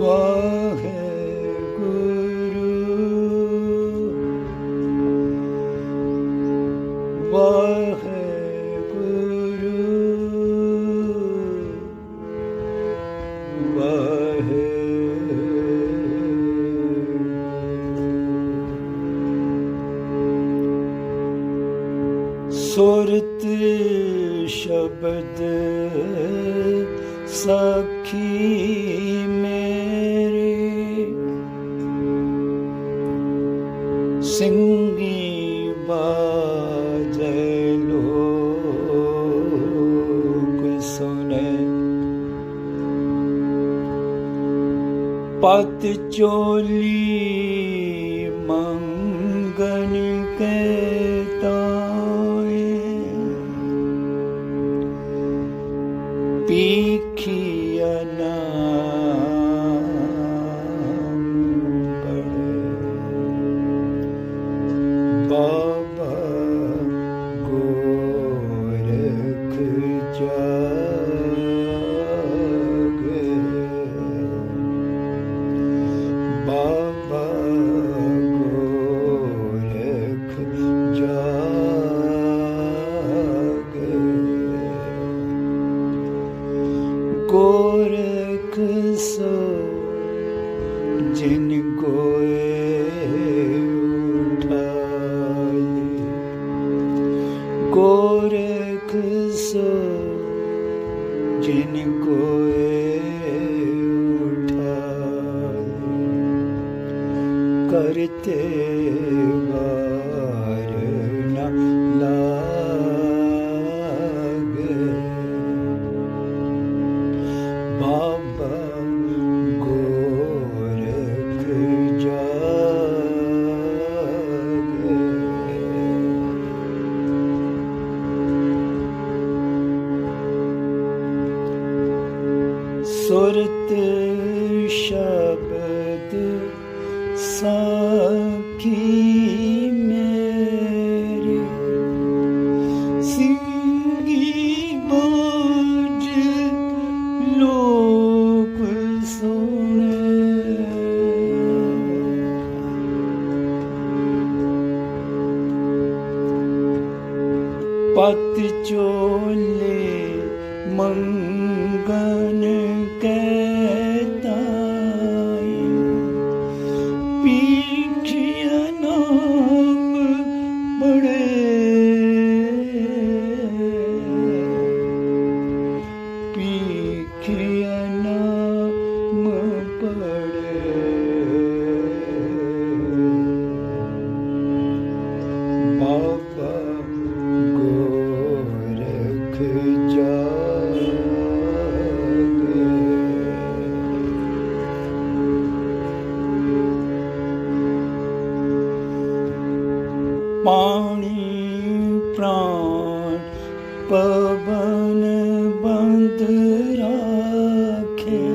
ਵਾਹਿਗੁਰੂ ਵਾਹਿਗੁਰੂ ਵਾਹਿਗੁਰੂ ਸੁਰਤ ਸਖੀ ਮੇਰੀ ਸਿੰਘੀ ਬਾਜੈ ਲੋਕ ਸੁਨੇ ਪਤ ਚੋਲੀ ਮੰਗਨ Be Kiana. ਗੋਰਖ ਸੋ ਜਿਨ ਕੋਏ ਸੁਰਤ ਸ਼ਬਦ ਸਾਖੀ ਮੇਰੀ। ਸਿੰਘੀ ਬਾਜ ਲੋਕ ਸੁਣੇ। ਪਤ ਚੋਲੇ ਮੰਗਨ be ਪਾਣੀ ਪ੍ਰਾਣ ਪਵਨ ਬੰਦ ਰੱਖੇ।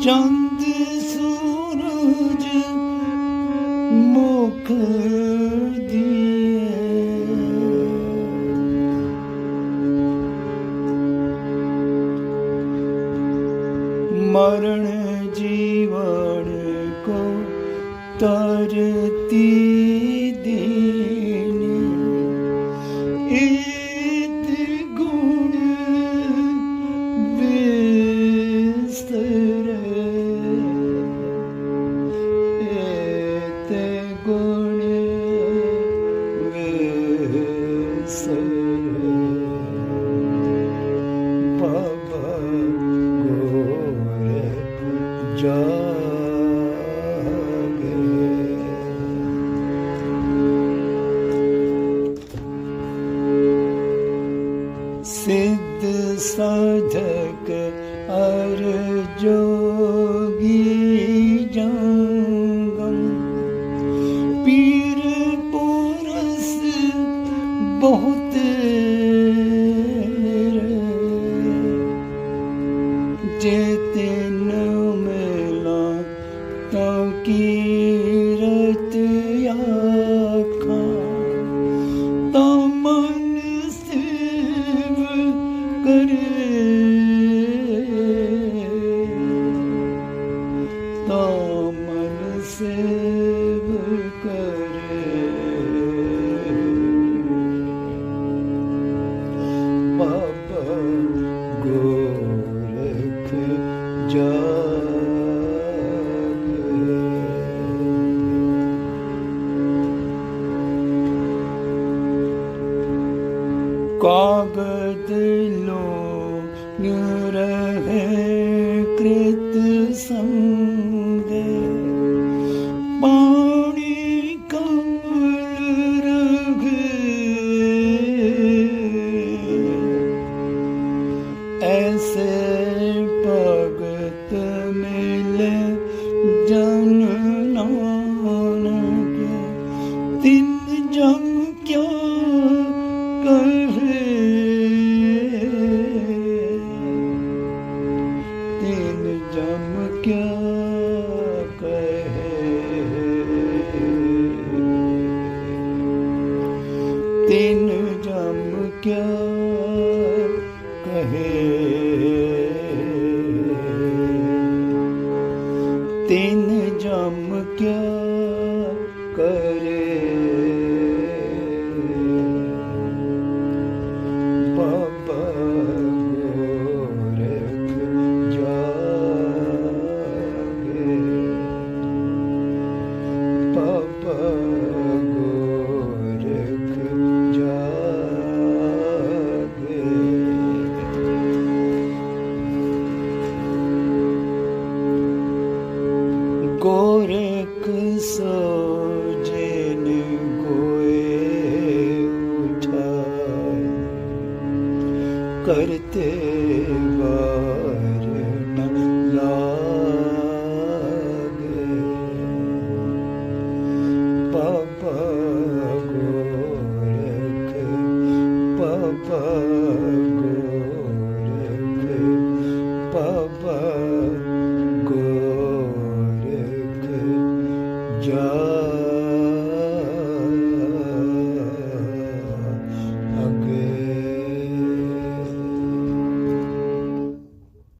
ਚੰਦ ਸੂਰਜ ਮੁਖ ਦੀਏ। ਮਰਨ ਜੀਵਨ ਕੋ ਤਰਤੀ ਵਿਸਤਰੇ ਬਾਬਾ ਗੋਰੇ ਜਾਗੇ ਬਾਬਾ ਗੋਰਖ ਜਾਗੇ ਕਾਗਦ ਲੋ ਨਿਰਹਿ ਕ੍ਰਿਤ ਸਮ ਤਿੰਨ ਜਮ ਕਿਆ ਕਹੇ ਤਿੰਨ ਜਮ ਕਿਆ ਕਹੇ ਤਿੰਨ ਜਮ ਕਿਆ ਕਹੇ ਤਿੰਨ ਜਮ ਕਿਆ ਕਰੇ गोरख सोजन गोए उठाए करते